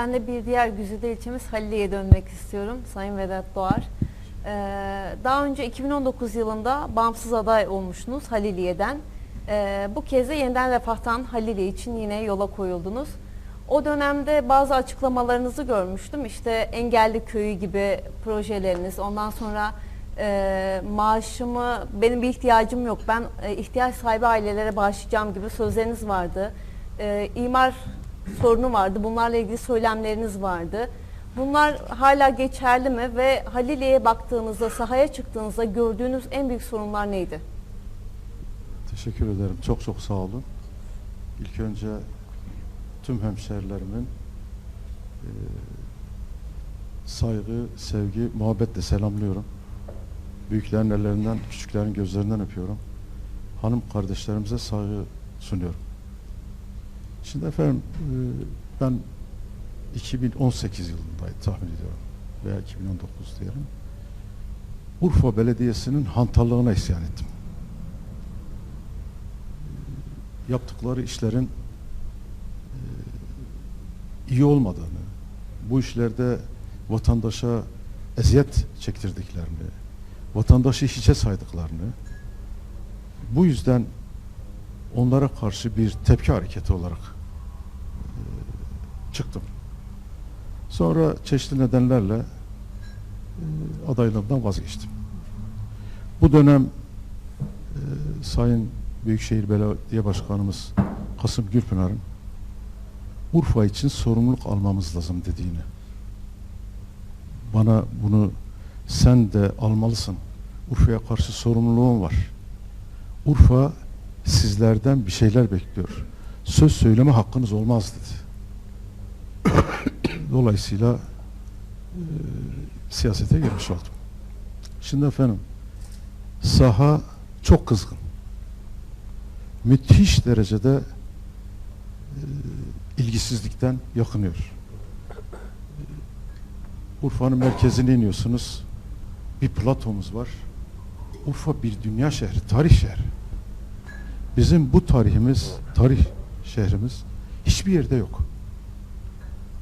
Ben de bir diğer güzide ilçemiz Haliliye'ye dönmek istiyorum Sayın Vedat Doğar. Ee, daha önce 2019 yılında bağımsız aday olmuşsunuz Haliliye'den. Ee, bu kez de yeniden refahtan Haliliye için yine yola koyuldunuz. O dönemde bazı açıklamalarınızı görmüştüm. İşte engelli köyü gibi projeleriniz, ondan sonra e, maaşımı, benim bir ihtiyacım yok, ben e, ihtiyaç sahibi ailelere bağışlayacağım gibi sözleriniz vardı. E, imar sorunu vardı, bunlarla ilgili söylemleriniz vardı. Bunlar hala geçerli mi ve Haliliye'ye baktığınızda, sahaya çıktığınızda gördüğünüz en büyük sorunlar neydi? Teşekkür ederim. Çok çok sağ olun. İlk önce tüm hemşerilerimin e, saygı, sevgi, muhabbetle selamlıyorum. Büyüklerin ellerinden, küçüklerin gözlerinden öpüyorum. Hanım kardeşlerimize saygı sunuyorum. Şimdi efendim e, ben 2018 yılındaydı tahmin ediyorum veya 2019 diyelim. Urfa Belediyesi'nin hantallığına isyan ettim. yaptıkları işlerin e, iyi olmadığını, bu işlerde vatandaşa eziyet çektirdiklerini, vatandaşı hiçe saydıklarını, bu yüzden onlara karşı bir tepki hareketi olarak e, çıktım. Sonra çeşitli nedenlerle e, adaylığımdan vazgeçtim. Bu dönem e, Sayın Büyükşehir Belediye Başkanımız Kasım Gülpınar'ın Urfa için sorumluluk almamız lazım dediğini bana bunu sen de almalısın. Urfa'ya karşı sorumluluğun var. Urfa sizlerden bir şeyler bekliyor. Söz söyleme hakkınız olmaz dedi. Dolayısıyla e, siyasete girmiş oldum. Şimdi efendim saha çok kızgın müthiş derecede e, ilgisizlikten yakınıyor. Urfa'nın merkezine iniyorsunuz. Bir platomuz var. Urfa bir dünya şehri, tarih şehri. Bizim bu tarihimiz, tarih şehrimiz hiçbir yerde yok.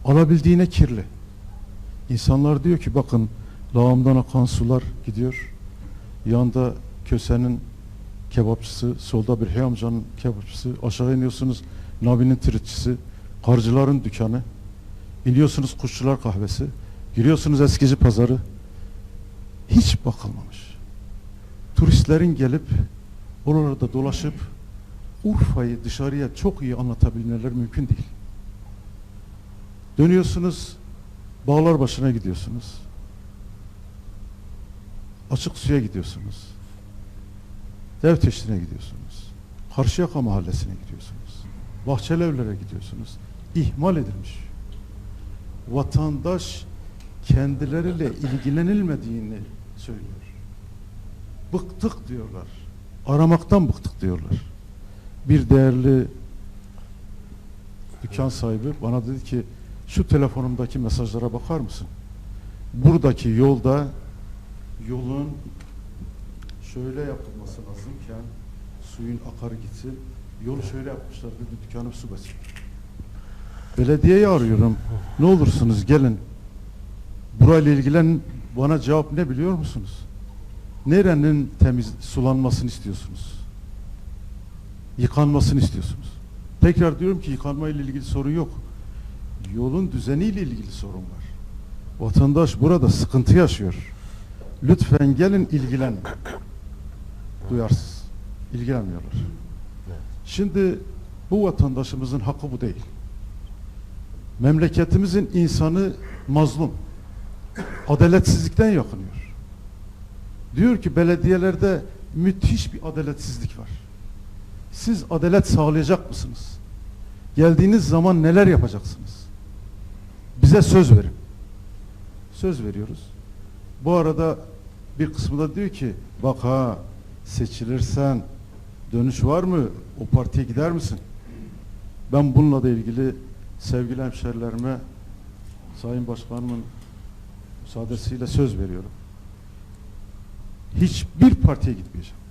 Alabildiğine kirli. İnsanlar diyor ki bakın lağımdan akan sular gidiyor. Yanda kösenin kebapçısı, solda bir hey amcanın kebapçısı, aşağı iniyorsunuz Nabi'nin tritçisi, karcıların dükkanı, iniyorsunuz kuşçular kahvesi, giriyorsunuz eskici pazarı. Hiç bakılmamış. Turistlerin gelip oralarda dolaşıp Urfa'yı dışarıya çok iyi anlatabilmeleri mümkün değil. Dönüyorsunuz, bağlar başına gidiyorsunuz. Açık suya gidiyorsunuz. Devteşti'ne gidiyorsunuz. Karşıyaka Mahallesi'ne gidiyorsunuz. Bahçeli Evler'e gidiyorsunuz. İhmal edilmiş. Vatandaş kendileriyle ilgilenilmediğini söylüyor. Bıktık diyorlar. Aramaktan bıktık diyorlar. Bir değerli dükkan sahibi bana dedi ki şu telefonumdaki mesajlara bakar mısın? Buradaki yolda yolun şöyle yapılması lazımken suyun akar gitsin. Yolu şöyle yapmışlar dedi dükkanım su basın. Belediyeyi arıyorum. Ne olursunuz gelin. Burayla ilgilen bana cevap ne biliyor musunuz? Nerenin temiz sulanmasını istiyorsunuz? Yıkanmasını istiyorsunuz. Tekrar diyorum ki yıkanma ile ilgili sorun yok. Yolun düzeniyle ilgili sorun var. Vatandaş burada sıkıntı yaşıyor. Lütfen gelin ilgilen duyarsız. ilgilenmiyorlar. Şimdi bu vatandaşımızın hakkı bu değil. Memleketimizin insanı mazlum. Adaletsizlikten yakınıyor. Diyor ki belediyelerde müthiş bir adaletsizlik var. Siz adalet sağlayacak mısınız? Geldiğiniz zaman neler yapacaksınız? Bize söz verin. Söz veriyoruz. Bu arada bir kısmı da diyor ki bak ha seçilirsen dönüş var mı? O partiye gider misin? Ben bununla da ilgili sevgili hemşerilerime Sayın Başkanımın müsaadesiyle söz veriyorum. Hiçbir partiye gitmeyeceğim.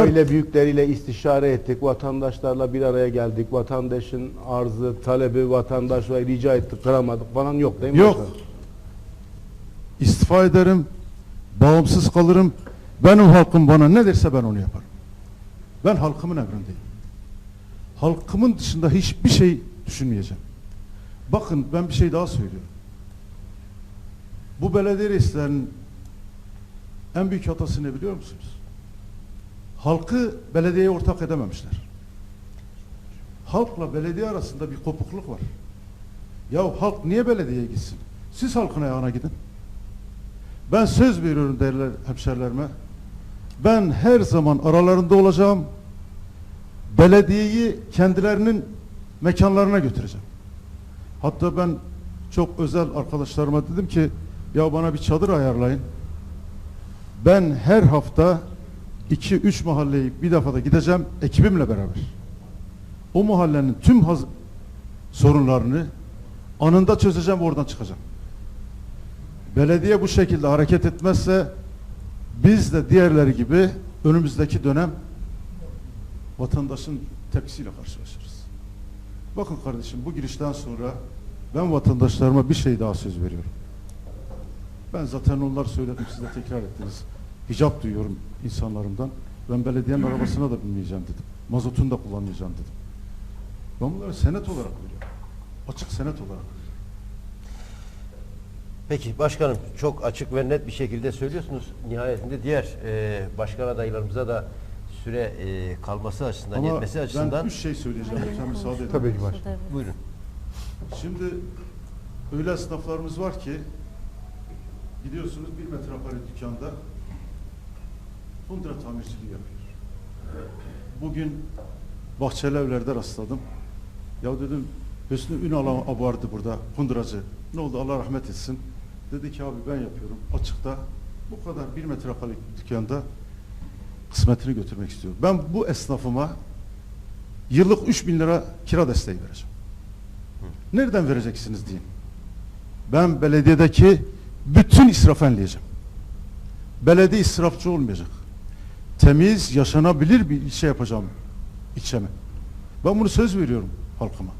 Aile büyükleriyle istişare ettik. Vatandaşlarla bir araya geldik. Vatandaşın arzı, talebi, vatandaş ve rica ettik, kıramadık falan yok değil mi Yok. başkanım? İstifa ederim, bağımsız kalırım. Benim halkım bana ne derse ben onu yaparım. Ben halkımın emrindeyim. Halkımın dışında hiçbir şey düşünmeyeceğim. Bakın ben bir şey daha söylüyorum. Bu belediye reislerinin en büyük hatası ne biliyor musunuz? Halkı belediyeye ortak edememişler. Halkla belediye arasında bir kopukluk var. Ya halk niye belediyeye gitsin? Siz halkın ayağına gidin. Ben söz veriyorum derler hemşerilerime. Ben her zaman aralarında olacağım. Belediyeyi kendilerinin mekanlarına götüreceğim. Hatta ben çok özel arkadaşlarıma dedim ki ya bana bir çadır ayarlayın. Ben her hafta iki üç mahalleyi bir defada gideceğim ekibimle beraber. O mahallenin tüm sorunlarını anında çözeceğim oradan çıkacağım. Belediye bu şekilde hareket etmezse biz de diğerleri gibi önümüzdeki dönem vatandaşın tepkisiyle karşılaşırız. Bakın kardeşim bu girişten sonra ben vatandaşlarıma bir şey daha söz veriyorum. Ben zaten onlar söyledim siz de tekrar ettiniz. Hicap duyuyorum insanlarımdan. Ben belediyenin arabasına da binmeyeceğim dedim. Mazotunu da kullanmayacağım dedim. Ben bunları senet olarak veriyorum. Açık senet olarak. Peki başkanım çok açık ve net bir şekilde söylüyorsunuz. Nihayetinde diğer e, başkan adaylarımıza da süre e, kalması açısından, Ama yetmesi ben açısından üç şey söyleyeceğim. Lütfen müsaade edin. Tabii ki başkanım. Buyurun. Şimdi öyle esnaflarımız var ki gidiyorsunuz bir metrekare dükkanda kundura tamirciliği yapıyor. Bugün Bahçeli Evler'de rastladım. Ya dedim Hüsnü Ünal abi vardı burada kunduracı. Ne oldu Allah rahmet etsin. Dedi ki abi ben yapıyorum. Açıkta bu kadar bir metrekarelik dükkanda kısmetini götürmek istiyorum. Ben bu esnafıma yıllık 3 bin lira kira desteği vereceğim. Nereden vereceksiniz deyin. Ben belediyedeki bütün israfı önleyeceğim. Belediye israfçı olmayacak. Temiz, yaşanabilir bir ilçe yapacağım ilçeme. Ben bunu söz veriyorum halkıma.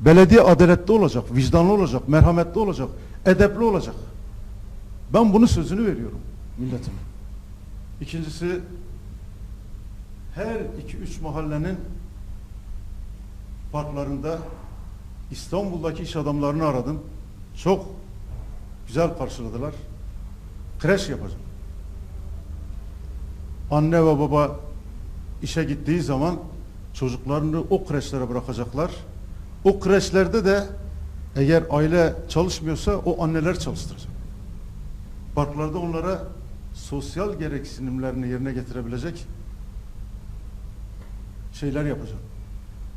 Belediye adaletli olacak, vicdanlı olacak, merhametli olacak, edepli olacak. Ben bunu sözünü veriyorum milletime. İkincisi her iki üç mahallenin parklarında İstanbul'daki iş adamlarını aradım. Çok güzel karşıladılar. Kreş yapacağım. Anne ve baba işe gittiği zaman çocuklarını o kreşlere bırakacaklar. O kreşlerde de eğer aile çalışmıyorsa o anneler çalıştıracak. Parklarda onlara sosyal gereksinimlerini yerine getirebilecek şeyler yapacağım.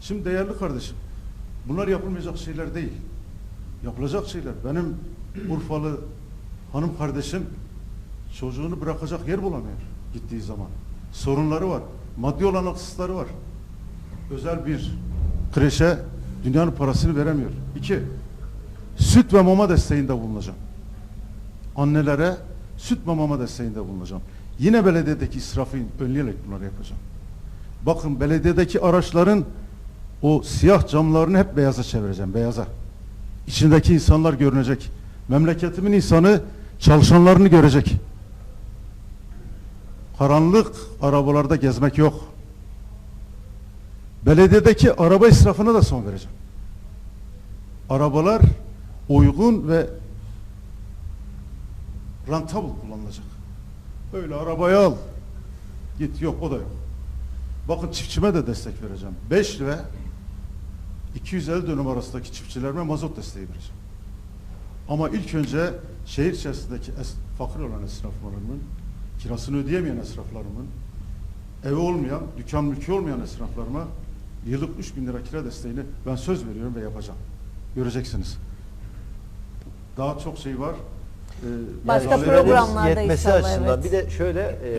Şimdi değerli kardeşim, bunlar yapılmayacak şeyler değil. Yapılacak şeyler. Benim Urfalı hanım kardeşim çocuğunu bırakacak yer bulamıyor gittiği zaman. Sorunları var. Maddi olanakсızları var. Özel bir kreşe dünyanın parasını veremiyor. İki, süt ve mama desteğinde bulunacağım. Annelere süt ve mama desteğinde bulunacağım. Yine belediyedeki israfı önleyerek bunları yapacağım. Bakın belediyedeki araçların o siyah camlarını hep beyaza çevireceğim, beyaza. İçindeki insanlar görünecek. Memleketimin insanı çalışanlarını görecek. Karanlık arabalarda gezmek yok. Belediyedeki araba israfına da son vereceğim. Arabalar uygun ve rentable kullanılacak. Öyle arabayı al. Git yok o da yok. Bakın çiftçime de destek vereceğim. 5 ve 250 dönüm arasındaki çiftçilerime mazot desteği vereceğim. Ama ilk önce şehir içerisindeki fakir olan esnaflarımın, kirasını ödeyemeyen esnaflarımın, evi olmayan, dükkan mülkü olmayan esnaflarıma yıllık 3 bin lira kira desteğini ben söz veriyorum ve yapacağım. Göreceksiniz. Daha çok şey var. Ee, Başka yani- programlarda Yetmesi inşallah, açısından evet. bir de şöyle e,